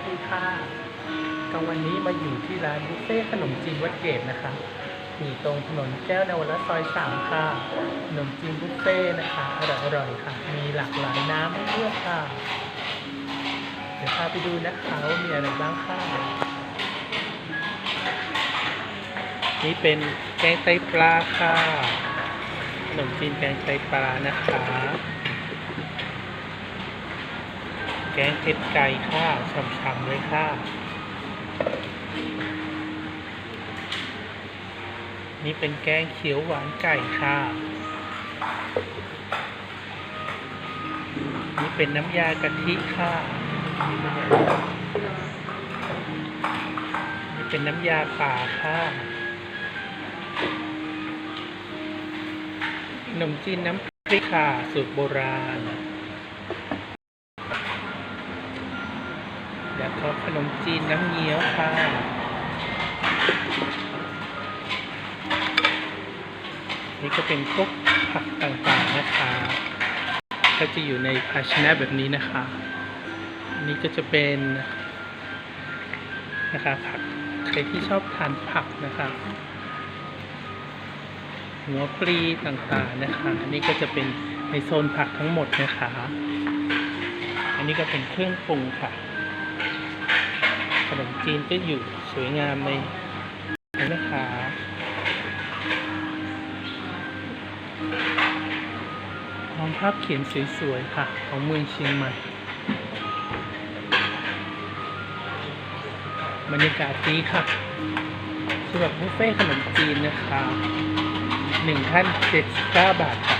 สดีค่ะกลางวันนี้มาอยู่ที่ร้านบุฟเฟ่ต์ขนมจีนวัดเกตนะคะ อยู่ตรงถนนแก้วนวรัตน์ซอยสามค่ะ ขนมจีนบุฟเฟ่ต์นะคะ อร่อยอร่อยๆค่ะ มีหลากหลายน้ำให้เลือกค่ะ เดี๋ยวพาไปดูนะคะว่ามีอะไรบ้างค่ะ นี่เป็นแกงไตปลาค่ะ ขนมจีนแกงไตปลานะคะ แก งเผ็ดไก่ค่ะฉ่ำๆเลยค่ะ นี่เป็นแกงเขียวหวานไก่ค่ะ นี่เป็นน้ำยากะทิค่ะ นี่เป็นน้ำยาป่าค่ะขนมจีนน้ำพริกค่ะสูตรโบราณ แล้วก็ขนมจีนน้ำเงี้ยวค่ะนี่ก็เป็นพวกผักต่างๆนะคะ ก็จะอยู่ในภาชนะแบบนี้นะคะนนี้ก็จะเป็นนะคะผักใครที่ชอบทานผักนะคะหัวปลีต่างๆนะคะอันนี้ก็จะเป็นในโซนผักทั้งหมดนะคะ อันนี้ก็เป็นเครื่องปรุงค่ะ ขนมจีนก็อยู่สวยงามในนี้นะคะมองภาพเขียนสวยๆค่ะ ของเมืองเชียงใหม่ บรรยากาศดีค่ะสำหรับบุฟเฟ่ขนมจีนนะคะหนึ่งท่านเจ็ดสิบเก้าบาทค่ะ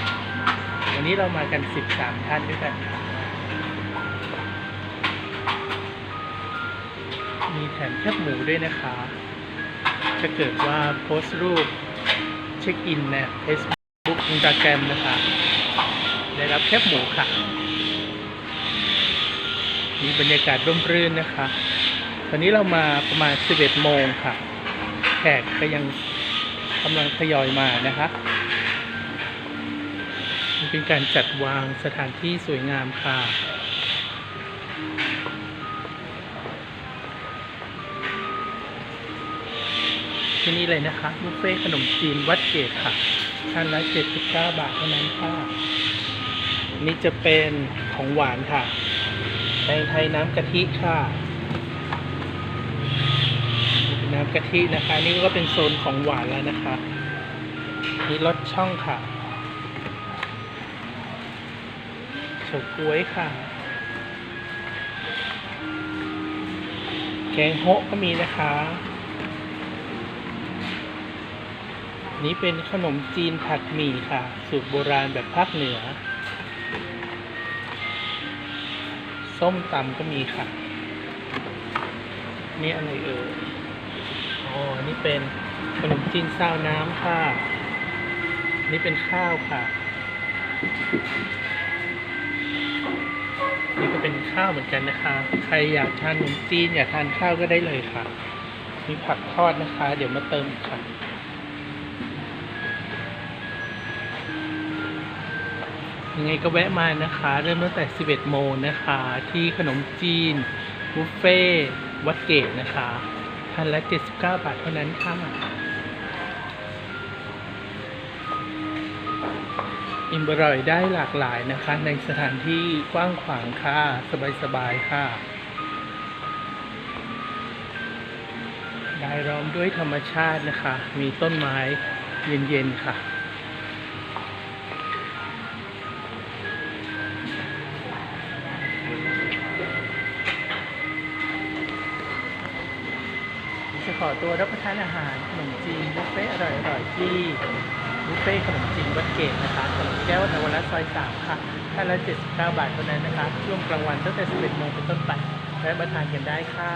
วันนี้เรามากันสิบสามท่านด้วยกันค่ะ มีแถมแคบหมูด้วยนะคะ ถ้าเกิดว่าโพสต์รูปเช็คอินใน Facebook Instagram นะคะ ได้รับแคบหมูค่ะ มีบรรยากาศร่มรื่นนะคะ ตอนนี้เรามาประมาณ 11 โมงค่ะ แขกก็ยังกำลังทยอยมานะคะมันเป็นการจัดวางสถานที่สวยงามค่ะ ที่นี่เลยนะคะบุฟเฟ่ขนมจีนวัดเกตค่ะท่านละ79 บาทเท่านั้นค่ะนี่จะเป็นของหวานค่ะแตงไทยน้ำกะทิค่ะน้ำกะทินะคะ นี่ก็เป็นโซนของหวานแล้วนะคะนี่รสช่องค่ะเฉาก๊วยค่ะ แกงโฮะก็มีนะคะ นี้เป็นขนมจีนผัดหมี่ค่ะ สูตรโบราณแบบภาคเหนือ ส้มตำก็มีค่ะ นี่อะไรเอ่ยอ๋อนี่เป็นขนมจีนซาวน้ำค่ะ นี่เป็นข้าวค่ะ นี่ก็เป็นข้าวเหมือนกันนะคะ ใครอยากทานขนมจีนอยากทานข้าวก็ได้เลยค่ะ มีผักทอดนะคะ เดี๋ยวมาเติมค่ะ ยังไงก็แวะมานะคะ เริ่มตั้งแต่ 11 โมงนะคะ ที่ขนมจีนบุฟเฟ่วัดเกตนะคะท่านละ 79 บาทเท่านั้นค่ะอิ่มอร่อยได้หลากหลายนะคะ ในสถานที่กว้างขวางค่ะ สบายๆค่ะ ได้ล้อมด้วยธรรมชาตินะคะ มีต้นไม้เย็นๆค่ะ ขอตัวรับประทานอาหารขนมจีนบุฟเฟ่อร่อยๆที่บุฟเฟ่ขนมจีนวัดเกตนะคะถนนแก้วนวรัตน์ซอยสามค่ะท่านละ79บาทเท่านั้นนะคะช่วงกลางวันตั้งแต่11โมงเป็นต้นไปแวะมาทานกันได้ค่ะ